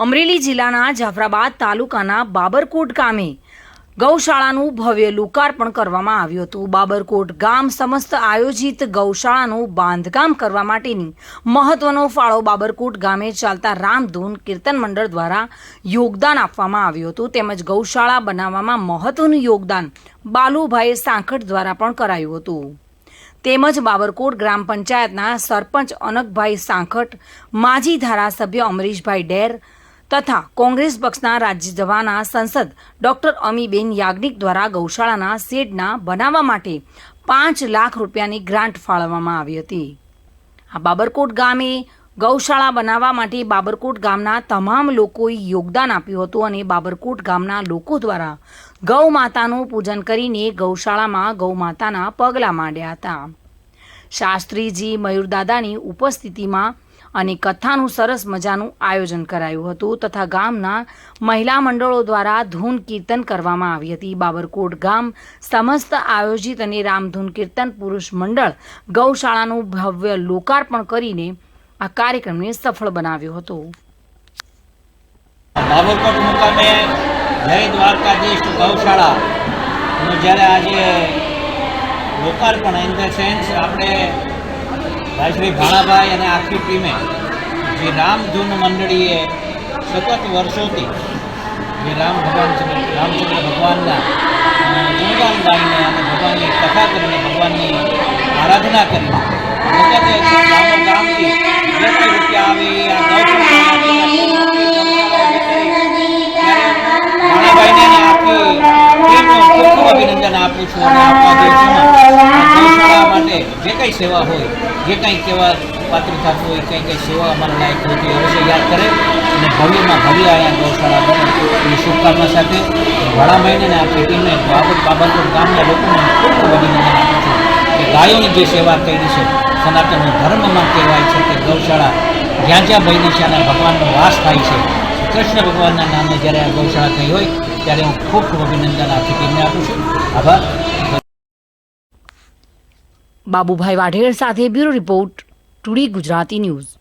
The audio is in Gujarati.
અમરેલી જિલ્લાના જાફરાબાદ તાલુકાના બાબરકોટ ગામે ગૌશાળાનું ભવ્ય લોકાર્પણ કરવામાં આવ્યું હતું. બાબરકોટ ગામ સમસ્ત આયોજિત ગૌશાળાનું બાંધકામ કરવા માટેની મહત્વનો ફાળો બાબરકોટ ગામે ચાલતા રામધૂન કીર્તન મંડળ દ્વારા યોગદાન આપવામાં આવ્યું હતું. તેમજ ગૌશાળા બનાવવામાં મહત્વનું યોગદાન બાલુભાઈ સાંખટ દ્વારા પણ કરાયું હતું. તેમજ બાબરકોટ ગ્રામ પંચાયતના સરપંચ અનકભાઈ સાંખટ માજી ધારાસભ્ય અમરીશભાઈ ડેર તથા કોંગ્રેસ પક્ષના રાજ્યસભાના સંસદ ડોક્ટર અમીબેન યાજ્ઞિક દ્વારા ગૌશાળાના શેડના બનાવવા માટે પાંચ લાખ રૂપિયાની ગ્રાન્ટ ફાળવવામાં આવી હતી. આ બાબરકોટ ગામે ગૌશાળા બનાવવા માટે બાબરકોટ ગામના તમામ લોકોએ યોગદાન આપ્યું હતું અને બાબરકોટ ગામના લોકો દ્વારા ગૌ માતાનું પૂજન કરીને ગૌશાળામાં ગૌ માતાના પગલાં માંડ્યા હતા. શાસ્ત્રીજી મયુરદાદાની ઉપસ્થિતિમાં અને કથાનું સરસ મજાનું આયોજન કરાયું હતું તથા ગામના મહિલા મંડળો દ્વારા ધૂન કીર્તન કરવામાં આવી હતી. બાબરકોટ ગામ સમસ્ત આયોજિત અને રામધૂન કીર્તન પુરુષ મંડળ ગૌશાળાનું ભવ્ય લોકાર્પણ કરીને આ કાર્યક્રમને સફળ બનાવ્યો હતો. બાબરકોટ મુકામે જય દ્વારકાધીશ ગૌશાળા જ્યારે આજે લોકાર્પણ ઇન ધ સેન્સ આપણે ભાઈ ભાણાભાઈ અને આખી ટીમે જે રામધૂન મંડળીએ સતત વર્ષોથી જે રામ ભગવાન રામચંદ્ર ભગવાનના ગુણગાન ગાઈને અને ભગવાનની કથા કરીને ભગવાનની આરાધના કરીને સતત આપું છું અને આપવા ગૌશાળા માટે જે કંઈ સેવા હોય, જે કંઈ કહેવા પાત્ર થતું હોય, કંઈ કંઈ સેવા અમારા લાયક હોય તે અવશ્ય યાદ કરે. અને ભવ્યમાં ભવ્ય અહીંયા ગૌશાળા બને. એની શુભકામના સાથે ભાણાભાઈને અને આપણી ટીમને બાબત બાબતપુર ગામના લોકોને ખૂબ અભિનંદન આપું છું કે ગાયોની જે સેવા કરી છે સનાતન ધર્મમાં કહેવાય છે કે ગૌશાળા. જ્યાં જ્યાં ભાઈની છે ભગવાનનો વાસ થાય છે કૃષ્ણ ભગવાનના નામે જ્યારે આ ગૌશાળા થઈ હોય ત્યારે હું ખૂબ ખૂબ અભિનંદન આખી ટીમને આપું છું. આભાર. બાબુભાઈ વાઢેર સાથે bureau report, today Gujarati news.